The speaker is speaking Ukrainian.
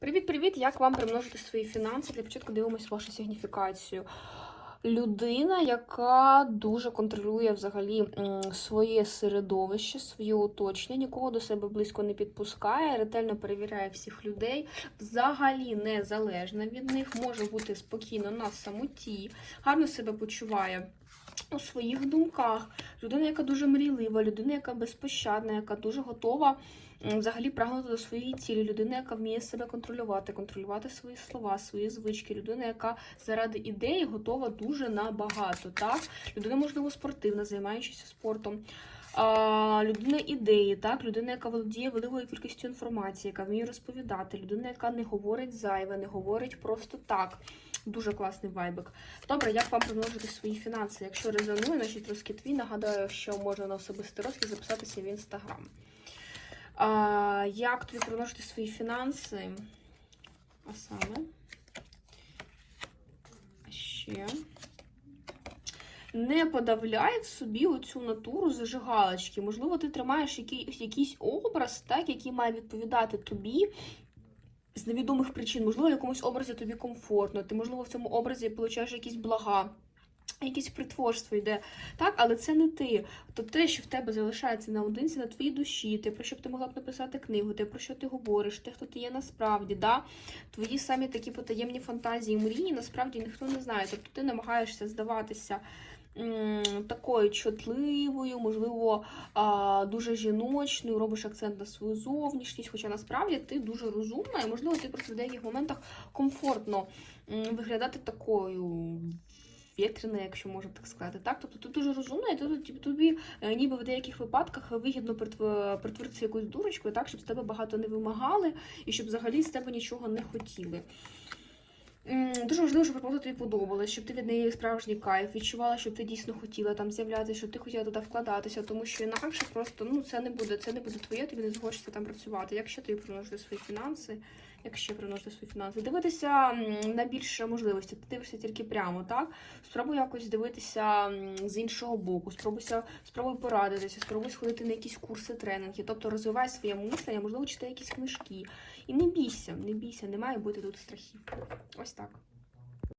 Привіт-привіт! Як вам примножити свої фінанси? Для початку дивимось вашу сигніфікацію. Людина, яка дуже контролює взагалі своє середовище, своє оточення, нікого до себе близько не підпускає, ретельно перевіряє всіх людей, взагалі незалежна від них, може бути спокійно на самоті, гарно себе почуває. У своїх думках людина, яка дуже мрійлива, людина, яка безпощадна, яка дуже готова взагалі прагнути до своєї цілі, людина, яка вміє себе контролювати, контролювати свої слова, свої звички, людина, яка заради ідеї готова дуже на багато. Так? Людина, можливо, спортивна, займаючися спортом. А, людина ідеї, так, людина, яка володіє великою кількістю інформації, яка вміє розповідати, людина, яка не говорить зайве, не говорить просто так. Дуже класний вайбик. Добре, як вам примножити свої фінанси? Якщо резонує, значить розкид твій. Нагадаю, що можна на особистий розкид записатися в інстаграм. Як тобі примножити свої фінанси? А саме. Ще. Не подавляй в собі оцю натуру зажигалочки. Можливо, ти тримаєш якийсь, якийсь образ, так, який має відповідати тобі з невідомих причин. Можливо, в якомусь образі тобі комфортно, ти, можливо, в цьому образі получаєш якісь блага. Якесь притворство йде, так, але це не ти. То те, що в тебе залишається наодинці на твоїй душі, те, про що б ти могла б написати книгу, те, про що ти говориш, те, хто ти є насправді, да? твої самі такі потаємні фантазії, мрії, насправді ніхто не знає. Тобто ти намагаєшся здаватися такою чутливою, можливо, дуже жіночною, робиш акцент на свою зовнішність, хоча насправді ти дуже розумна, і можливо, ти просто в деяких моментах комфортно виглядати такою вітряна, якщо можна так сказати. Так? Тобто ти дуже розумна, і тобі, тобі е, ніби в деяких випадках вигідно притв- притворитися якоюсь дурочкою, так, щоб з тебе багато не вимагали і щоб взагалі з тебе нічого не хотіли. Дуже важливо, щоб робота тобі подобалась, щоб ти від неї справжній кайф, відчувала, щоб ти дійсно хотіла там з'являтися, щоб ти хотіла туди вкладатися, тому що інакше просто ну це не буде, це не буде твоє, тобі не захочеться там працювати. Якщо тобі приносити свої фінанси, якщо приносити свої фінанси, дивитися на більше можливості. Ти дивишся тільки прямо, так? Спробуй якось дивитися з іншого боку, спробуйся, спробуй порадитися, спробуй сходити на якісь курси, тренинги, тобто розвивай своє мислення, можливо, читай якісь книжки. І не бійся, не бійся, не має бути тут страхів. Ось так.